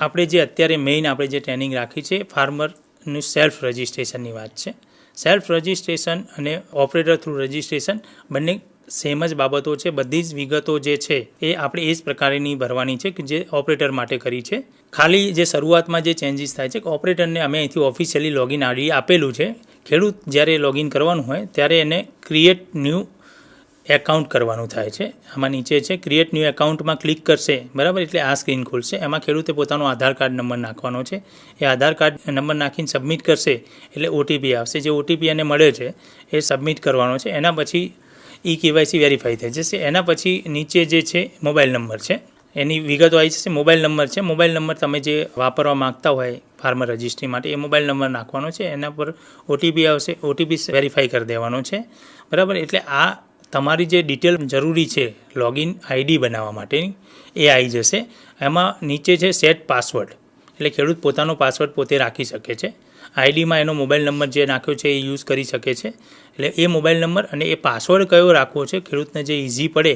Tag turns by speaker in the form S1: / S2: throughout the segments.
S1: આપણે જે અત્યારે મેઇન આપણે જે ટ્રેનિંગ રાખી છે ફાર્મરનું સેલ્ફ રજિસ્ટ્રેશનની વાત છે. સેલ્ફ રજિસ્ટ્રેશન અને ઓપરેટર થ્રુ રજિસ્ટ્રેશન બંને સેમ જ બાબતો છે. બધી જ વિગતો જે છે, એ આપણે એ જ પ્રકારની ભરવાની છે કે જે ઓપરેટર માટે કરી છે. ખાલી જે શરૂઆતમાં જે ચેન્જીસ થાય છે કે ઓપરેટરને અમે અહીંથી ઓફિશિયલી લોગિન આઈડી આપેલું છે. ખેડૂત જ્યારે લોગિન કરવાનું હોય, ત્યારે એને ક્રિએટ ન્યૂ એકાઉન્ટ કરવાનું થાય છે. આમાં નીચે છે ક્રિએટ ન્યૂ એકાઉન્ટમાં ક્લિક કરશે. બરાબર? એટલે આ સ્ક્રીન ખુલશે. એમાં ખેડૂતે પોતાનો આધાર કાર્ડ નંબર નાખવાનો છે. એ આધાર કાર્ડ નંબર નાખીને સબમિટ કરશે, એટલે ઓટીપી આવશે. જે ઓટીપી એને મળે છે, એ સબમિટ કરવાનો છે. એના પછી ઈ કેવાયસી વેરીફાઈ થઈ જશે. એના પછી નીચે જે છે મોબાઈલ નંબર છે. એની વિગતો આવી જશે. મોબાઈલ નંબર છે. મોબાઈલ નંબર તમે જે વાપરવા માંગતા હોય ફાર્મર રજિસ્ટ્રી માટે, એ મોબાઈલ નંબર નાખવાનો છે. એના પર ઓટીપી આવશે. ઓટીપી વેરીફાઈ કરી દેવાનો છે. બરાબર? એટલે આ તમારી જે ડિટેલ જરૂરી છે લોગિન આઈડી બનાવવા માટેની, એ આવી જશે. એમાં નીચે છે સેટ પાસવર્ડ. એટલે ખેડૂત પોતાનો પાસવર્ડ પોતે રાખી શકે છે. આઈડીમાં એનો મોબાઈલ નંબર જે નાખ્યો છે એ યુઝ કરી શકે છે. એટલે એ મોબાઈલ નંબર અને એ પાસવર્ડ કયો રાખવો છે ખેડૂતને જે ઇઝી પડે,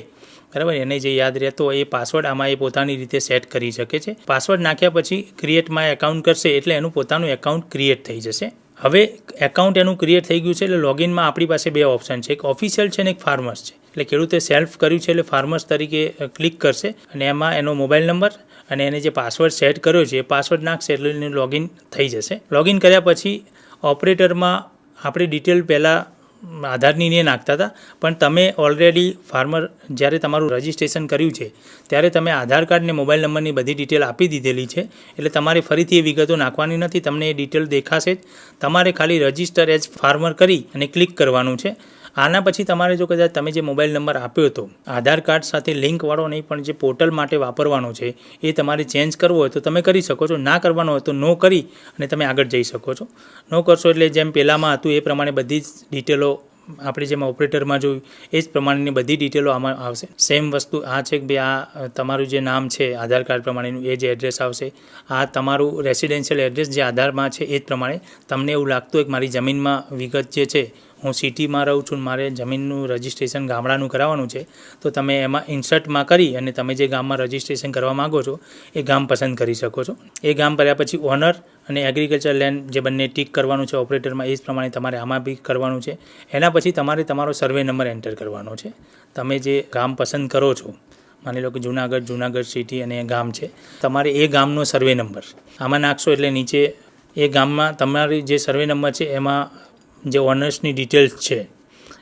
S1: બરાબર? એને જે યાદ રહેતો હોય એ પાસવર્ડ આમાં એ પોતાની રીતે સેટ કરી શકે છે. પાસવર્ડ નાખ્યા પછી ક્રિએટમાં એકાઉન્ટ કરશે એટલે એનું પોતાનું એકાઉન્ટ ક્રિએટ થઈ જશે. હવે એકાઉન્ટ એનું ક્રિએટ થઈ ગયું છે એટલે લોગિનમાં આપણી પાસે બે ઓપ્શન છે. એક ઓફિશિયલ છે અને એક ફાર્મર્સ છે. એટલે ખેડૂતે સેલ્ફ કર્યું છે એટલે ફાર્મર્સ તરીકે ક્લિક કરશે અને એમાં એનો મોબાઈલ નંબર અને એને જે પાસવર્ડ સેટ કર્યો છે એ પાસવર્ડ નાખશે એટલે એનું લોગિન થઈ જશે. લોગિન કર્યા પછી ઓપરેટરમાં આપણી ડિટેલ પહેલાં આધારની ને નાખતા હતા. પણ તમે ઓલરેડી ફાર્મર જ્યારે તમારું રજિસ્ટ્રેશન કર્યું છે, ત્યારે તમે આધાર કાર્ડ ને મોબાઈલ નંબરની બધી ડિટેલ આપી દીધેલી છે. એટલે તમારે ફરીથી એ વિગતો નાખવાની નથી. તમને એ ડિટેલ દેખાશે જ. તમારે ખાલી રજિસ્ટર એઝ ફાર્મર કરી અને ક્લિક કરવાનું છે. આના પછી તમારે જો કદાચ તમે જે મોબાઈલ નંબર આપ્યો હતો, આધાર કાર્ડ સાથે લિંકવાળો નહીં, પણ જે પોર્ટલ માટે વાપરવાનો છે, એ તમારે ચેન્જ કરવો હોય તો તમે કરી શકો છો. ના કરવાનો હોય તો નો કરી અને તમે આગળ જઈ શકો છો. નો કરશો એટલે જેમ પહેલાંમાં હતું એ પ્રમાણે બધી જ ડિટેલો આપણે જેમ ઓપરેટરમાં જોયું, એ જ પ્રમાણેની બધી ડિટેલો આમાં આવશે. સેમ વસ્તુ આ છે કે ભાઈ આ તમારું જે નામ છે, આધાર કાર્ડ પ્રમાણેનું, એ જે એડ્રેસ આવશે. આ તમારું રેસિડેન્શિયલ એડ્રેસ જે આધારમાં છે, એ જ પ્રમાણે તમને એવું લાગતું હોય કે મારી જમીનમાં વિગત જે છે હું સિટીમાં રહું છું મારે જમીનનું રજિસ્ટ્રેશન ગામડાનું કરાવવાનું છે, તો તમે એમાં ઇન્સર્ટમાં કરી અને તમે જે ગામમાં રજિસ્ટ્રેશન કરવા માગો છો, એ ગામ પસંદ કરી શકો છો. એ ગામ કર્યા પછી ઓનર અને એગ્રીકલ્ચર લેન્ડ જે બંને ટીક કરવાનું છે, ઓપરેટરમાં એ જ પ્રમાણે તમારે આમાં બી કરવાનું છે. એના પછી તમારે તમારો સર્વે નંબર એન્ટર કરવાનો છે. તમે જે ગામ પસંદ કરો છો, માની લો કે જુનાગઢ જુનાગઢ સિટી અને ગામ છે, તમારે એ ગામનો સર્વે નંબર આમાં નાખશો એટલે નીચે એ ગામમાં તમારી જે સર્વે નંબર છે, એમાં જે ઓનર્સની ડિટેલ્સ છે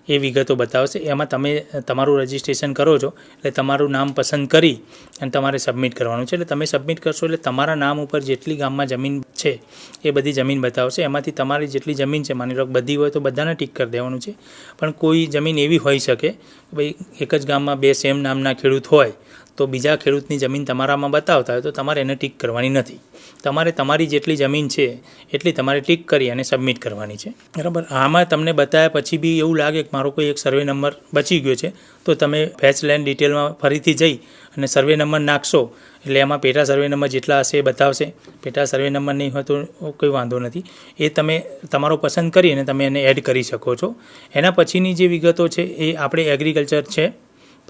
S1: એ વિગતો બતાવશે. એમાં તમે, તમારું રજિસ્ટ્રેશન કરો છો, એટલે તમારું નામ પસંદ કરી અને તમારે સબમિટ કરવાનું છે. એટલે તમે સબમિટ કરશો એટલે તમારા નામ ઉપર જેટલી ગામમાં જમીન છે, એ બધી જમીન બતાવશે. એમાંથી તમારી જેટલી જમીન છે, માની લો બધી હોય તો બધાને ટીક કરી દેવાનું છે. પણ કોઈ જમીન એવી હોઈ શકે ભાઈ એક જ ગામમાં બે સેમ નામના ખેડૂત હોય તો બીજા ખેડૂતની જમીન તમારામાં બતાવતા હોય તો તમારે એને ટીક કરવાની નથી. તમારે તમારી જેટલી જમીન છે, એટલી તમારે ટીક કરી અને સબમિટ કરવાની છે. બરાબર? આમાં તમને બતાવ્યા પછી બી એવું લાગે કે મારો કોઈ એક સર્વે નંબર બચી ગયો છે, તો તમે ફેચ લેન્ડ ડિટેલમાં ફરીથી જઈ અને સર્વે નંબર નાખશો, એટલે એમાં પેટા સર્વે નંબર જેટલા હશે એ બતાવશે. પેટા સર્વે નંબર નહીં હોય તો કોઈ વાંધો નથી. એ તમે તમારો પસંદ કરી અને તમે એને એડ કરી શકો છો. એના પછીની જે વિગતો છે એ આપણે એગ્રીકલ્ચર છે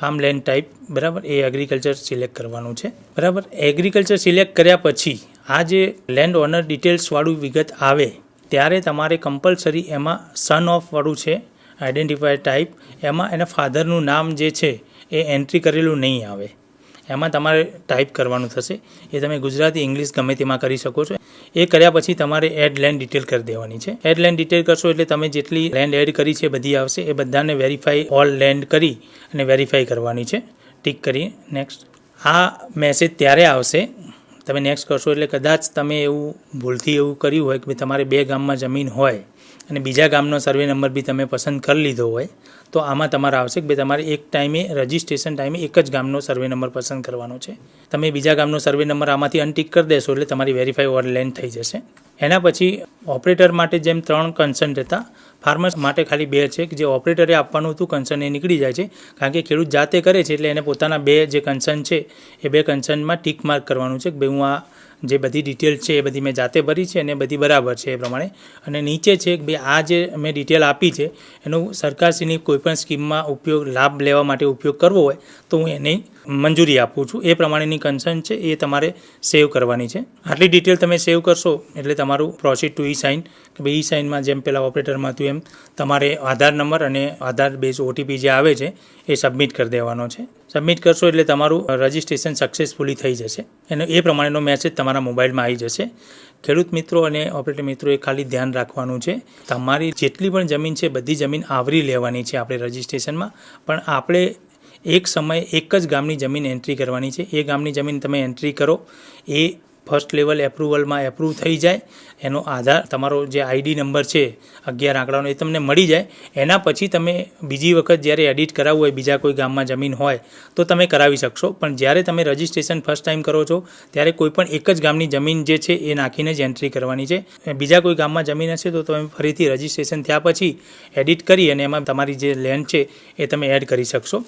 S1: ફાર્મ લેન્ડ ટાઈપ બરાબર? એ એગ્રીકલ્ચર સિલેક્ટ કરવાનું છે. બરાબર? એગ્રીકલ્ચર સિલેક્ટ કર્યા પછી, આ જે લેન્ડ ઓનર ડિટેલ્સવાળું વિગત આવે, ત્યારે તમારે કમ્પલસરી એમાં સન ઓફ વાળું છે આઈડેન્ટિફાય ટાઈપ એમાં એના ફાધરનું નામ જે છે, એ એન્ટ્રી કરેલું નહીં આવે. એમાં તમારે ટાઈપ કરવાનું થશે. એ તમે ગુજરાતી, ઇંગ્લિશ ગમે તેમાં કરી શકો છો. એ કર્યા પછી તમારે એડ લેન્ડ ડિટેલ કરી દેવાની છે. એડ લેન્ડ ડિટેલ કરશો એટલે તમે જેટલી લેન્ડ એડ કરી છે બધી આવશે. એ બધાને વેરીફાઈ ઓલ લેન્ડ કરી અને વેરીફાઈ કરવાની છે. ટીક કરી નેક્સ્ટ આ મેસેજ ત્યારે આવશે તમે નેક્સ્ટ કરશો એટલે કદાચ તમે એવું ભૂલથી એવું કર્યું હોય કે તમારે બે ગામમાં જમીન હોય અને બીજા ગામનો સર્વે નંબર બી તમે પસંદ કરી લીધો હોય, તો આમાં તમારે આવશે કે ભાઈ તમારે એક ટાઈમે રજિસ્ટ્રેશન ટાઈમે એક જ ગામનો સર્વે નંબર પસંદ કરવાનો છે. તમે બીજા ગામનો સર્વે નંબર આમાંથી અનટીક કરી દેશો એટલે તમારી વેરીફાઈ ઓર લેન્ડ થઈ જશે. એના પછી ઓપરેટર માટે જેમ ત્રણ કન્સન્ટ હતા ફાર્મર્સ માટે ખાલી બે છે કે જે ઓપરેટરે આપવાનું હતું કન્સર્ન એ નીકળી જાય છે. કારણ કે ખેડૂત જાતે કરે છે એટલે એને પોતાના બે જે કન્સર્ન છે, એ બે કન્સર્નમાં ટીક માર્ક કરવાનું છે કે ભાઈ હું આ જે બધી ડિટેલ છે એ બધી મેં જાતે ભરી છે અને બધી બરાબર છે એ પ્રમાણે. અને નીચે છે કે ભાઈ આ જે મેં ડિટેલ આપી છે, એનો સરકારશ્રીની કોઈપણ સ્કીમમાં ઉપયોગ, લાભ લેવા માટે ઉપયોગ કરવો હોય તો હું એની મંજૂરી આપું છું. એ પ્રમાણેની કન્સર્ન છે એ તમારે સેવ કરવાની છે. આટલી ડિટેલ તમે સેવ કરશો એટલે તમારું પ્રોસીડ ટુ ઈ સાઇન કે ભાઈ ઈ સાઇનમાં જેમ પહેલાં ઓપરેટરમાં હતું એમ, તમારે આધાર નંબર અને આધાર બેઝ ઓટીપી જે આવે છે એ સબમિટ કરી દેવાનો છે. સબમિટ કરશો એટલે તમારું રજિસ્ટ્રેશન સક્સેસફુલી થઈ જશે. અને એ પ્રમાણેનો મેસેજ તમારા મોબાઈલમાં આવી જશે. ખેડૂત મિત્રો અને ઓપરેટર મિત્રોએ ખાલી ધ્યાન રાખવાનું છે. તમારી જેટલી પણ જમીન છે, બધી જમીન આવરી લેવાની છે આપણે રજિસ્ટ્રેશનમાં પણ આપણે એક સમયે એક જ ગામની જમીન એન્ટ્રી કરવાની છે. એ ગામની જમીન તમે એન્ટ્રી કરો. એ ફર્સ્ટ લેવલ એપ્રુવલમાં એપ્રુવ થઈ જાય, એનો આધાર, તમારો જે આઈડી નંબર છે, અગિયાર આંકડાનો એ તમને મળી જાય. એના પછી તમે બીજી વખત જ્યારે એડિટ કરાવવું હોય, બીજા કોઈ ગામમાં જમીન હોય, તો તમે કરાવી શકશો. પણ જ્યારે તમે રજિસ્ટ્રેશન ફર્સ્ટ ટાઈમ કરો છો, ત્યારે કોઈ પણ એક જ ગામની જમીન જે છે, એ નાખીને જ એન્ટ્રી કરવાની છે. બીજા કોઈ ગામમાં જમીન હશે, તો તમે ફરીથી રજિસ્ટ્રેશન થયા પછી એડિટ કરી અને એમાં તમારી જે લેન્ડ છે, એ તમે એડ કરી શકશો.